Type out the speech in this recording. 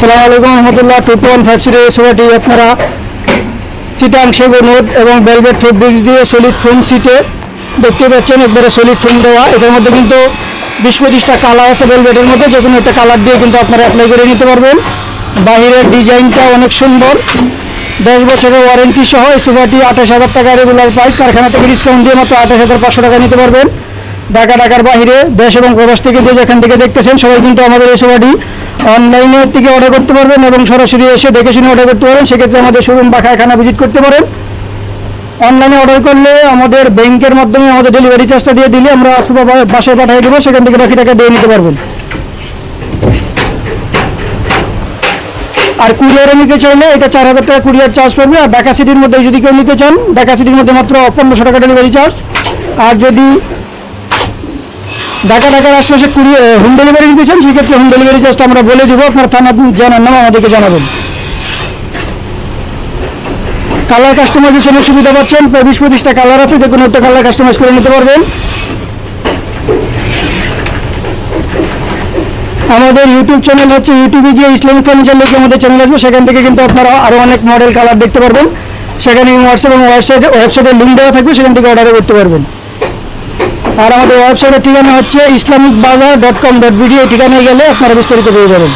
সালাম আলাইকুম রহমতুল্লাহ টু পয়েন্ট ফাইভ জিরো সোয়াটি আপনারা চিটাং সেগুন উড এবং বেলভেট ফেব্রিক দিয়ে সলিড ফোম সিটে দেখতে পাচ্ছেন, একবারে সলিড ফোম দেওয়া। এটার মধ্যে কিন্তু বিশ পঁচিশটা কালার আছে বেলভেটের মধ্যে যে কোনো একটা কালার দিয়ে কিন্তু আপনারা অ্যাপ্লাই করে নিতে পারবেন। বাহিরের ডিজাইনটা অনেক সুন্দর। দশ বছরের ওয়ারেন্টি সহ এই সোফাটি আঠাশ হাজার টাকা রেগুলার প্রাইস কারখানা থেকে ডিসকাউন্ট দিয়ে মাত্র আঠাশ হাজার পাঁচশো টাকা নিতে পারবেন। ঢাকা, ঢাকার বাহিরে দেশ এবং প্রবাস থেকে যে যেখান থেকে দেখতেছেন, সবাই কিন্তু আমাদের এই সোফাটি অনলাইনের থেকে অর্ডার করতে পারবেন এবং সরাসরি এসে দেখে শুনে অর্ডার করতে পারেন। সেক্ষেত্রে আমাদের শোরুম বা কারখানা ভিজিট করতে পারেন। অনলাইনে অর্ডার করলে আমাদের ব্যাংকের মাধ্যমে আমাদের ডেলিভারি চার্জটা দিয়ে দিলে আমরা সুপার বাসায় পাঠিয়ে দেবো, সেখান থেকে বাকি টাকা দিয়ে নিতে পারবেন। আর কুরিয়ারে নিতে চাইলে এটা চার হাজার টাকা কুরিয়ার চার্জ পড়বে। আর ঢাকা সিটির মধ্যে যদি কেউ নিতে চান ঢাকা সিটির মধ্যে মাত্র পনেরোশো টাকা ডেলিভারি চার্জ আর যদি ঢাকা ঢাকার আশপাশে কুরিয়ার হোম ডেলিভারি নিতে চান, সেক্ষেত্রে হোম ডেলিভারি চার্জটা আমরা বলে দেবো, আপনার থানা জানার নাম আমাদেরকে জানাবেন। কালার কাস্টমাইজেশনের সুবিধা পাচ্ছেন বিশ পঁচিশটা কালার আছে, যে কোনো একটা কালার কাস্টমাইজ করে নিতে পারবেন। আমাদের ইউটিউব চ্যানেল হচ্ছে ইউটিউবে গিয়ে ইসলামিক ফার্নিচার লিখে আমাদের চ্যানেল আসবে, সেখান থেকে কিন্তু আপনারা আরও অনেক মডেল কালার দেখতে পারবেন। সেখানে হোয়াটসঅ্যাপ এবং ওয়েবসাইটে ওয়েবসাইটের লিঙ্ক দেওয়া থাকবে, সেখান থেকে অর্ডার করতে পারবেন। আর আমাদের ওয়েবসাইটের ঠিকানা হচ্ছে ইসলামিক বাজার ডট কম ডট ভিডিও ঠিকানায় গেলে আপনারা বিস্তারিত পেয়ে যাবেন।